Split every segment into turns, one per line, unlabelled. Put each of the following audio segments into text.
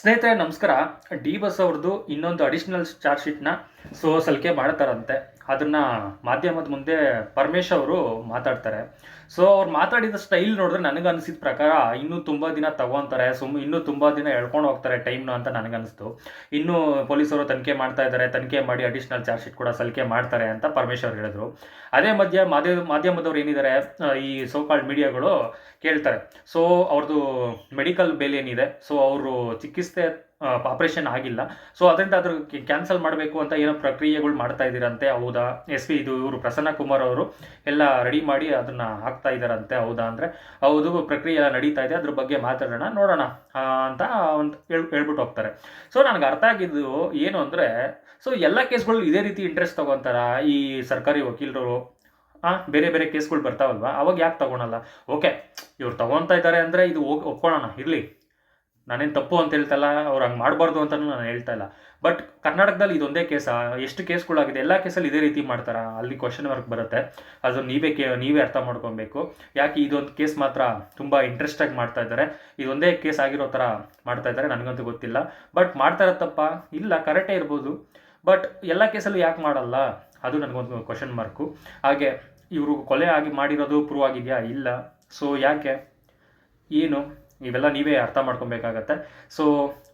ಸ್ನೇಹಿತರೆ ನಮಸ್ಕಾರ. D boss ಅವ್ರದ್ದು ಇನ್ನೊಂದು ಅಡಿಷನಲ್ ಚಾರ್ಜ್ ಶೀಟ್ನ ಸೊ ಸಲಿಕೆ ಮಾಡ್ತಾರಂತೆ ಅದನ್ನ ಮಾಧ್ಯಮದ ಮುಂದೆ ಪರಮೇಶ್ ಅವರು ಮಾತಾಡ್ತಾರೆ. ಸೊ ಅವ್ರು ಮಾತಾಡಿದ ಸ್ಟೈಲ್ ನೋಡಿದ್ರೆ ನನಗೆ ಅನಿಸಿದ ಪ್ರಕಾರ ಇನ್ನೂ ತುಂಬ ದಿನ ತಗೊಂತಾರೆ, ಸುಮ್ ಇನ್ನೂ ತುಂಬ ದಿನ ಎಳ್ಕೊಂಡು ಹೋಗ್ತಾರೆ ಟೈಮ್ನು ಅಂತ ನನಗನ್ನಿಸ್ತು ಇನ್ನೂ ಪೊಲೀಸರು ತನಿಖೆ ಮಾಡ್ತಾ ಇದ್ದಾರೆ ತನಿಖೆ ಮಾಡಿ ಅಡಿಷನಲ್ ಚಾರ್ಜ್ ಶೀಟ್ ಕೂಡ ಸಲಿಕೆ ಮಾಡ್ತಾರೆ ಅಂತ ಪರಮೇಶ್ ಹೇಳಿದ್ರು. ಅದೇ ಮಧ್ಯ ಮಾಧ್ಯಮ ಮಾಧ್ಯಮದವ್ರು ಏನಿದ್ದಾರೆ ಈ ಸೋಕಾಲ್ಡ್ ಮೀಡಿಯಾಗಳು ಕೇಳ್ತಾರೆ. ಸೊ ಅವ್ರದ್ದು ಮೆಡಿಕಲ್ ಬೇಲ್ ಏನಿದೆ ಸೊ ಅವರು ಚಿಕಿತ್ಸೆ ಆಪರೇಷನ್ ಆಗಿಲ್ಲ. ಸೊ ಅದರಿಂದ ಅದ್ರ ಕ್ಯಾನ್ಸಲ್ ಮಾಡಬೇಕು ಅಂತ ಏನೋ ಪ್ರಕ್ರಿಯೆಗಳು ಮಾಡ್ತಾ ಇದ್ದೀರಂತೆ, ಹೌದಾ? ಎಸ್ ಪಿ, ಇದು ಇವರು ಪ್ರಸನ್ನ ಕುಮಾರ್ ಅವರು ಎಲ್ಲ ರೆಡಿ ಮಾಡಿ ಅದನ್ನ ಹಾಕ್ತಾ ಇದ್ದಾರಂತೆ, ಹೌದಾ ಅಂದರೆ? ಹೌದು, ಪ್ರಕ್ರಿಯೆ ಎಲ್ಲ ನಡೀತಾ ಇದೆ, ಅದ್ರ ಬಗ್ಗೆ ಮಾತಾಡೋಣ, ನೋಡೋಣ ಅಂತ ಒಂದು ಹೇಳ್, ಹೇಳ್ಬಿಟ್ಟು ಹೋಗ್ತಾರೆ. ಸೊ ನನಗೆ ಅರ್ಥ ಆಗಿದ್ದು ಏನು ಅಂದರೆ ಸೊ ಎಲ್ಲ ಕೇಸ್ಗಳು ಇದೇ ರೀತಿ ಇಂಟ್ರೆಸ್ಟ್ ತಗೊತಾರ ಈ ಸರ್ಕಾರಿ ವಕೀಲರು? ಆ, ಬೇರೆ ಬೇರೆ ಕೇಸ್ಗಳು ಬರ್ತಾವಲ್ವಾ? ಅವಾಗ ಯಾಕೆ ತಗೊಳಲ್ಲ? ಓಕೆ ಇವ್ರು ತಗೊತಾ ಇದ್ದಾರೆ ಅಂದರೆ ಇದು ಒಪ್ಕೊಳ್ಳೋಣ ಇರಲಿ. ನಾನೇನು ತಪ್ಪು ಅಂತ ಹೇಳ್ತಲ್ಲ ಅವ್ರು ಹಂಗೆ ಮಾಡಬಾರ್ದು ಅಂತಲೂ ನಾನು ಹೇಳ್ತಾ ಇಲ್ಲ. ಬಟ್ ಕರ್ನಾಟಕದಲ್ಲಿ ಇದೊಂದೇ ಕೇಸ ಎಷ್ಟು ಕೇಸ್ಗಳಾಗಿದೆ, ಎಲ್ಲ ಕೇಸಲ್ಲಿ ಇದೇ ರೀತಿ ಮಾಡ್ತಾರಾ? ಅಲ್ಲಿ ಕ್ವಶನ್ ವರ್ಕ್ ಬರುತ್ತೆ. ಅದು ನೀವೇ ಕೇ, ನೀವೇ ಅರ್ಥ ಮಾಡ್ಕೊಬೇಕು. ಯಾಕೆ ಇದೊಂದು ಕೇಸ್ ಮಾತ್ರ ತುಂಬ ಇಂಟ್ರೆಸ್ಟಾಗಿ ಮಾಡ್ತಾ ಇದ್ದಾರೆ? ಇದೊಂದೇ ಕೇಸ್ ಆಗಿರೋ ಥರ ಮಾಡ್ತಾ ಇದ್ದಾರೆ, ನನಗಂತೂ ಗೊತ್ತಿಲ್ಲ. ಬಟ್ ಮಾಡ್ತಾರ ತಪ್ಪ? ಇಲ್ಲ ಕರೆಕ್ಟೇ ಇರ್ಬೋದು. ಬಟ್ ಎಲ್ಲ ಕೇಸಲ್ಲೂ ಯಾಕೆ ಮಾಡಲ್ಲ? ಅದು ನನಗೊಂದು ಕ್ವಶನ್ ಮಾರ್ಕು ಹಾಗೆ ಇವರು ಕೊಲೆ ಆಗಿ ಮಾಡಿರೋದು ಪ್ರೂವ್ ಆಗಿದೆಯಾ? ಇಲ್ಲ. ಸೊ ಯಾಕೆ? ಏನು? ಇವೆಲ್ಲ ನೀವೇ ಅರ್ಥ ಮಾಡ್ಕೊಬೇಕಾಗತ್ತೆ. ಸೊ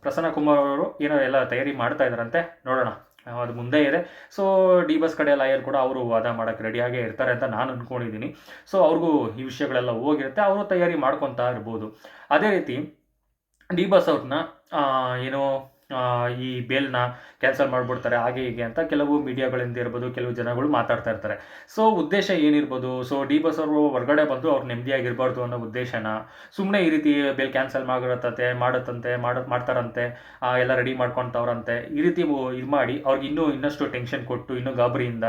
ಪ್ರಸನ್ನ ಕುಮಾರ್ ಅವರು ಏನೋ ಎಲ್ಲ ತಯಾರಿ ಮಾಡ್ತಾ ಇದ್ದಾರಂತೆ. ನೋಡೋಣ. ಅದು ಮುಂದೆ ಇದೆ. ಸೊ ಡಿ ಬಸ್ ಕಡೆ ಲಾಯರ್ ಕೂಡ ಅವರು ವಾದ ಮಾಡೋಕ್ಕೆ ರೆಡಿಯಾಗೇ ಇರ್ತಾರೆ ಅಂತ ನಾನು ಅಂದ್ಕೊಂಡಿದ್ದೀನಿ ಸೊ ಅವ್ರಿಗೂ ಈ ವಿಷಯಗಳೆಲ್ಲ ಹೋಗಿರುತ್ತೆ. ಅವರು ತಯಾರಿ ಮಾಡ್ಕೊತಾ ಇರ್ಬೋದು. ಅದೇ ರೀತಿ ಡಿ ಬಸ್ ಅವ್ರನ್ನ ಏನೋ ಈ ಬೇಲ್ನ ಕ್ಯಾನ್ಸಲ್ ಮಾಡಿಬಿಡ್ತಾರೆ, ಹಾಗೆ ಹೀಗೆ ಅಂತ ಕೆಲವು ಮೀಡಿಯಾಗಳಿಂದ ಇರ್ಬೋದು, ಕೆಲವು ಜನಗಳು ಮಾತಾಡ್ತಾ ಇರ್ತಾರೆ. ಸೊ ಉದ್ದೇಶ ಏನಿರ್ಬೋದು? ಸೊ ಡಿ ಬಸ್ ಅವರು ಹೊರಗಡೆ ಬಂದು ಅವ್ರು ನೆಮ್ಮದಿಯಾಗಿರ್ಬಾರ್ದು ಅನ್ನೋ ಉದ್ದೇಶನ? ಸುಮ್ಮನೆ ಈ ರೀತಿ ಬೇಲ್ ಕ್ಯಾನ್ಸಲ್ ಮಾಡಿರತ್ತೆ ಮಾಡತ್ತಂತೆ, ಮಾಡ, ಮಾಡ್ತಾರಂತೆ ಎಲ್ಲ ರೆಡಿ ಮಾಡ್ಕೊತವ್ರಂತೆ, ಈ ರೀತಿ ಇದು ಮಾಡಿ ಅವ್ರಿಗೆ ಇನ್ನೂ ಇನ್ನಷ್ಟು ಟೆನ್ಷನ್ ಕೊಟ್ಟು, ಇನ್ನೂ ಗಾಬರಿಯಿಂದ,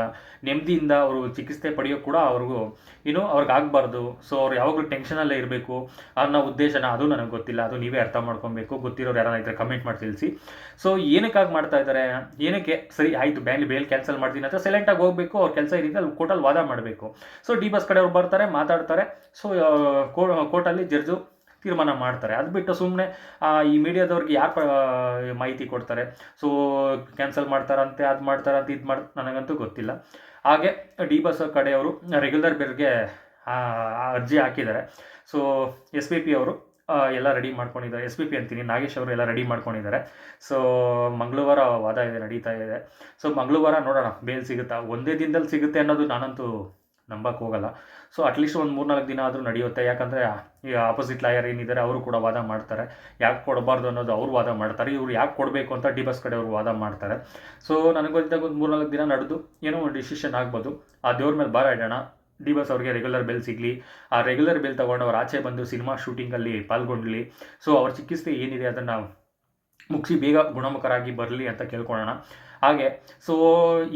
ನೆಮ್ಮದಿಯಿಂದ ಅವರು ಚಿಕಿತ್ಸೆ ಪಡೆಯೋ ಕೂಡ ಅವ್ರಿಗೂ ಇನ್ನು ಅವ್ರಿಗೆ ಆಗಬಾರ್ದು. ಸೊ ಅವ್ರು ಯಾವಾಗಲೂ ಟೆನ್ಷನಲ್ಲೇ ಇರಬೇಕು ಅನ್ನೋ ಉದ್ದೇಶನ, ಅದು ನನಗೆ ಗೊತ್ತಿಲ್ಲ. ಅದು ನೀವೇ ಅರ್ಥ ಮಾಡ್ಕೊಬೇಕು. ಗೊತ್ತಿರೋರು ಯಾರಾದ್ರೆ ಕಮೆಂಟ್ ಮಾಡಿ ತಿಳಿಸಿ. ಸೊ ಏನಕ್ಕಾಗಿ ಮಾಡ್ತಾ ಇದ್ದಾರೆ? ಏನಕ್ಕೆ? ಸರಿ, ಆಯಿತು ಬ್ಯಾನ್ ಬೇಲ್ ಕ್ಯಾನ್ಸಲ್ ಮಾಡ್ತೀನಿ ಅಂತ ಸೈಲೆಂಟಾಗಿ ಹೋಗಬೇಕು, ಅವ್ರ ಕೆಲಸ ಏನಿದೆ ಅಲ್ಲಿ ಕೋರ್ಟಲ್ಲಿ ವಾದ ಮಾಡಬೇಕು. ಸೊ ಡಿ ಬಸ್ ಕಡೆಯವ್ರು ಬರ್ತಾರೆ, ಮಾತಾಡ್ತಾರೆ. ಸೊ ಕೋರ್ಟಲ್ಲಿ ಜಡ್ಜು ತೀರ್ಮಾನ ಮಾಡ್ತಾರೆ. ಅದು ಬಿಟ್ಟು ಸುಮ್ಮನೆ ಈ ಮೀಡಿಯಾದವ್ರಿಗೆ ಯಾರು ಮಾಹಿತಿ ಕೊಡ್ತಾರೆ? ಸೊ ಕ್ಯಾನ್ಸಲ್ ಮಾಡ್ತಾರಂತೆ, ಅದು ಮಾಡ್ತಾರಂತೆ, ಇದು ಮಾಡ್, ನನಗಂತೂ ಗೊತ್ತಿಲ್ಲ. ಹಾಗೆ ಡಿ ಬಸ್ ಕಡೆಯವರು ರೆಗ್ಯುಲರ್ ಬೇರ್ಗೆ ಅರ್ಜಿ ಹಾಕಿದ್ದಾರೆ. ಸೊ ಎಸ್ ಪಿ ಪಿ ಅವರು ಎಲ್ಲ ರೆಡಿ ಮಾಡ್ಕೊಂಡಿದ್ದಾರೆ. ಎಸ್ ಪಿ ಪಿ ಅಂತೀನಿ. ನಾಗೇಶ್ ಅವರು ಎಲ್ಲ ರೆಡಿ ಮಾಡ್ಕೊಂಡಿದ್ದಾರೆ. ಸೊ ಮಂಗಳವಾರ ವಾದ ಇದೆ, ನಡೀತಾ ಇದೆ. ಸೊ ಮಂಗಳವಾರ ನೋಡೋಣ. ಬೇಲ್ ಸಿಗುತ್ತಾ? ಒಂದೇ ದಿನದಲ್ಲಿ ಸಿಗುತ್ತೆ ಅನ್ನೋದು ನಾನಂತೂ ನಂಬಕ್ಕೆ ಹೋಗಲ್ಲ. ಸೊ ಅಟ್ಲೀಸ್ಟ್ ಒಂದು ಮೂರ್ನಾಲ್ಕು ದಿನ ಆದರೂ ನಡೆಯುತ್ತೆ. ಯಾಕಂದರೆ, ಈ ಆಪೋಸಿಟ್ ಲಾಯರ್ ಏನಿದ್ದಾರೆ, ಅವರು ಕೂಡ ವಾದ ಮಾಡ್ತಾರೆ. ಯಾಕೆ ಕೊಡಬಾರ್ದು ಅನ್ನೋದು ಅವರು ವಾದ ಮಾಡ್ತಾರೆ. ಇವರು ಯಾಕೆ ಕೊಡಬೇಕು ಅಂತ ಡಿ ಬಸ್ ಕಡೆ ಅವರು ವಾದ ಮಾಡ್ತಾರೆ. ಸೊ ನನಗೆ ಗೊತ್ತಿದ್ದಾಗ ಒಂದು ಮೂರ್ನಾಲ್ಕು ದಿನ ನಡೆದು ಏನೋ ಒಂದು ಡಿಸಿಷನ್ ಆಗ್ಬೋದು. ಆ ದೇವ್ರ ಮೇಲೆ ಭಾರ ಇಡೋಣ. ಡಿ ಬಸ್ ಅವ್ರಿಗೆ ರೆಗ್ಯುಲರ್ ಬೆಲ್ ಸಿಗಲಿ. ಆ ರೆಗ್ಯುಲರ್ ಬೆಲ್ ತೊಗೊಂಡು ಅವ್ರು ಆಚೆ ಬಂದು ಸಿನಿಮಾ ಶೂಟಿಂಗಲ್ಲಿ ಪಾಲ್ಗೊಂಡ್ಲಿ. ಸೊ ಅವ್ರ ಚಿಕಿತ್ಸೆ ಏನಿದೆ ಅದನ್ನು ಮುಗಿಸಿ ಬೇಗ ಗುಣಮುಖರಾಗಿ ಬರಲಿ ಅಂತ ಕೇಳ್ಕೊಳ್ಳೋಣ ಹಾಗೆ ಸೊ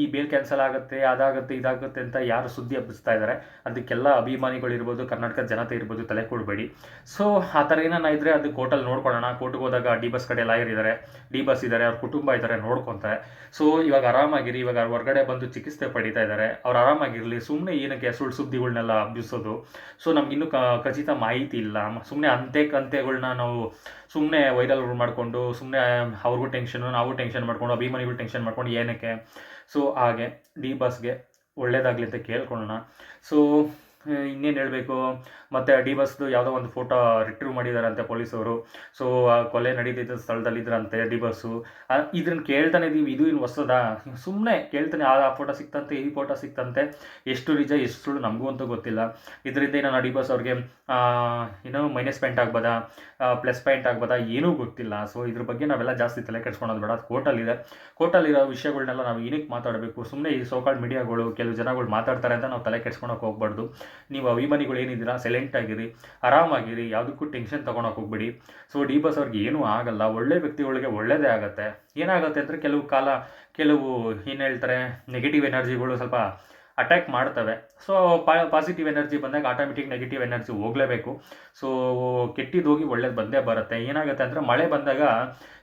ಈ ಬೇಲ್ ಕ್ಯಾನ್ಸಲ್ ಆಗುತ್ತೆ, ಅದಾಗುತ್ತೆ, ಇದಾಗುತ್ತೆ ಅಂತ ಯಾರು ಸುದ್ದಿ ಹಬ್ಬಿಸ್ತಾ ಇದ್ದಾರೆ ಅದಕ್ಕೆಲ್ಲ ಅಭಿಮಾನಿಗಳಿರ್ಬೋದು ಕರ್ನಾಟಕದ ಜನತೆ ಇರ್ಬೋದು ತಲೆ ಕೊಡಬೇಡಿ. ಸೊ ಆ ಥರ ಏನಾನ ಇದ್ದರೆ ಅದಕ್ಕೆ ಕೋರ್ಟಲ್ಲಿ ನೋಡ್ಕೊಳ್ಳೋಣ. ಕೋರ್ಟ್ಗೆ ಹೋದಾಗ ಡಿ ಬಸ್ ಕಡೆ ಲಾಯರ್ ಇದ್ದಾರೆ ಡಿ ಬಸ್ ಇದ್ದಾರೆ ಅವ್ರ ಕುಟುಂಬ ಇದ್ದಾರೆ ನೋಡ್ಕೊತಾರೆ. ಸೊ ಇವಾಗ ಆರಾಮಾಗಿರಿ, ಇವಾಗ ಹೊರಗಡೆ ಬಂದು ಚಿಕಿತ್ಸೆ ಪಡೀತಾ ಇದ್ದಾರೆ ಅವ್ರು ಆರಾಮಾಗಿರಲಿ ಸುಮ್ಮನೆ ಏನಕ್ಕೆ ಸುಳ್ಳು ಸುದ್ದಿಗಳನ್ನೆಲ್ಲ ಹಬ್ಬಿಸೋದು. ಸೊ ನಮ್ಗಿನ್ನೂ ಕ, ಖಚಿತ ಮಾಹಿತಿ ಇಲ್ಲ. ಸುಮ್ಮನೆ ಅಂತೆ ಕಂತೆಗಳನ್ನ ನಾವು ಸುಮ್ಮನೆ ವೈರಲ್ ಮಾಡಿಕೊಂಡು ಸುಮ್ಮನೆ ಅವ್ರಿಗೂ ಟೆನ್ಷನ್ ನಾವು ಟೆನ್ಷನ್ ಮಾಡ್ಕೊಂಡು ಅಭಿಮಾನಿಗಳು ಟೆನ್ಷನ್ ಮಾಡ್ಕೊಂಡು ಏನಕ್ಕೆ? ಸೊ ಹಾಗೆ ಡಿ ಬಸ್ಗೆ ಒಳ್ಳೇದಾಗಲಿ ಅಂತ ಕೇಳ್ಕೊಳ್ಳೋಣ. ಸೊ ಇನ್ನೇನು ಹೇಳಬೇಕು? ಮತ್ತು ಡಿ ಬಸ್ದು ಯಾವುದೋ ಒಂದು ಫೋಟೋ ರಿಟ್ರೀವ್ ಮಾಡಿದಾರಂತೆ ಪೊಲೀಸವರು. ಸೊ, ಆ ಕೊಲೆ ನಡೀತಿದ್ದ ಸ್ಥಳದಲ್ಲಿದ್ದರಂತೆ ಡಿ ಬಸ್ಸು. ಇದನ್ನು ಕೇಳ್ತಾನೆ ಇದೀವಿ. ಇದು ಏನು ಹೊಸದಾ? ಸುಮ್ಮನೆ ಕೇಳ್ತಾನೆ, ಆ ಫೋಟೋ ಸಿಕ್ತಂತೆ, ಈ ಫೋಟೋ ಸಿಕ್ತಂತೆ. ಎಷ್ಟು ನಿಜ, ಎಷ್ಟು ಸುಳ್ಳು ನಮಗೂ ಅಂತೂ ಗೊತ್ತಿಲ್ಲ. ಇದರಿಂದ ಏನೋ ಡಿ ಬಸ್ ಅವ್ರಿಗೆ ಏನೋ ಮೈನಸ್ ಪಾಯಿಂಟ್ ಆಗ್ಬೋದಾ? ಪ್ಲಸ್ ಪಾಯಿಂಟ್ ಆಗ್ಬೋದಾ? ಏನೂ ಗೊತ್ತಿಲ್ಲ. ಸೊ, ಇದ್ರ ಬಗ್ಗೆ ನಾವೆಲ್ಲ ಜಾಸ್ತಿ ತಲೆ ಕೆಡ್ಸ್ಕೊಳೋದು ಬೇಡ. ಕೋರ್ಟಲ್ಲಿದೆ. ಕೋರ್ಟಲ್ಲಿರೋ ವಿಷಯಗಳನ್ನೆಲ್ಲ ನಾವು ಏನಕ್ಕೆ ಮಾತಾಡಬೇಕು? ಸುಮ್ಮನೆ ಈ ಸೋಕಾಲ್ಡ್ ಮೀಡಿಯಾಗಳು, ಕೆಲವು ಜನಗಳು ಮಾತಾಡ್ತಾರೆ ಅಂತ ನಾವು ತಲೆ ಕೆಡ್ಸ್ಕೊಳಕ್ಕೆ ಹೋಗ್ಬಾರ್ದು. ನೀವು ಅಭಿಮಾನಿಗಳು ಏನಿದ್ದೀರಾ ಸೈಲೆಂಟ್ ಆಗಿರಿ, ಆರಾಮಾಗಿರಿ, ಯಾವುದಕ್ಕೂ ಟೆನ್ಷನ್ ತೊಗೊಳಕ್ಕೆ ಹೋಗ್ಬೇಡಿ. ಸೊ ಡಿ ಬಸ್ ಅವ್ರಿಗೆ ಏನೂ ಆಗಲ್ಲ, ಒಳ್ಳೆ ವ್ಯಕ್ತಿಗಳಿಗೆ ಒಳ್ಳೇದೇ ಆಗುತ್ತೆ. ಏನಾಗುತ್ತೆ ಅಂದರೆ ಕೆಲವು ಕಾಲ, ಕೆಲವು ಏನು ಹೇಳ್ತಾರೆ ನೆಗೆಟಿವ್ ಎನರ್ಜಿಗಳು ಸ್ವಲ್ಪ ಅಟ್ಯಾಕ್ ಮಾಡ್ತವೆ. ಸೊ ಪಾಸಿಟಿವ್ ಎನರ್ಜಿ ಬಂದಾಗ ಆಟೋಮೆಟಿಕ್ ನೆಗೆಟಿವ್ ಎನರ್ಜಿ ಹೋಗಲೇಬೇಕು. ಸೊ ಕೆಟ್ಟಿದ್ದು ಹೋಗಿ ಒಳ್ಳೇದು ಬಂದೇ ಬರುತ್ತೆ. ಏನಾಗುತ್ತೆ ಅಂದರೆ ಮಳೆ ಬಂದಾಗ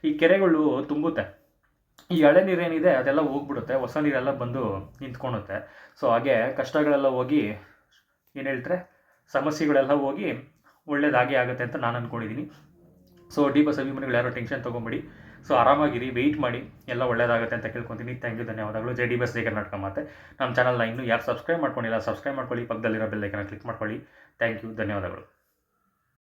ಈ ಕೆರೆಗಳು ತುಂಬುತ್ತೆ. ಈ ಹಳೆ ನೀರೇನಿದೆ ಅದೆಲ್ಲ ಹೋಗ್ಬಿಡುತ್ತೆ, ಹೊಸ ನೀರೆಲ್ಲ ಬಂದು ನಿಂತ್ಕೊಳುತ್ತೆ. ಸೊ ಹಾಗೆ ಕಷ್ಟಗಳೆಲ್ಲ ಹೋಗಿ ಏನು ಹೇಳ್ತಾರೆ? ಸಮಸ್ಯೆಗಳೆಲ್ಲ ಹೋಗಿ ಒಳ್ಳೇದಾಗಿ ಆಗುತ್ತೆ ಅಂತ ನಾನು ಅಂದ್ಕೊಂಡಿದ್ದೀನಿ ಸೊ ಡಿ ಬಸ್ ಅಭಿಮಾನಿಗಳು ಯಾರೋ ಟೆನ್ಷನ್ ತೊಗೊಂಬಿಡಿ. ಸೊ ಆರಾಮಾಗಿರಿ ವೆಯ್ಟ್ ಮಾಡಿ, ಎಲ್ಲ ಒಳ್ಳೇದಾಗುತ್ತೆ ಅಂತ ಕೇಳ್ಕೊತೀನಿ. ಥ್ಯಾಂಕ್ ಯು ಧನ್ಯವಾದಗಳು. ಜೆ ಡಿ ಬಸ್ ಜೈ ಕರ್ನಾಟಕ ಮತ್ತೆ ನಮ್ಮ ಚಾನಲ್ನ ಇನ್ನೂ ಯಾರು ಸಬ್ಸ್ಕ್ರೈಬ್ ಮಾಡ್ಕೊಂಡಿಲ್ಲ ಸಬ್ಸ್ಕ್ರೈಬ್ ಮಾಡ್ಕೊಳ್ಳಿ. ಪಕ್ಕದಲ್ಲಿರೋ ಬೆಲ್ಲೈಕನ್ನ ಕ್ಲಿಕ್ ಮಾಡ್ಕೊಳ್ಳಿ. ಥ್ಯಾಂಕ್ ಯು ಧನ್ಯವಾದಗಳು.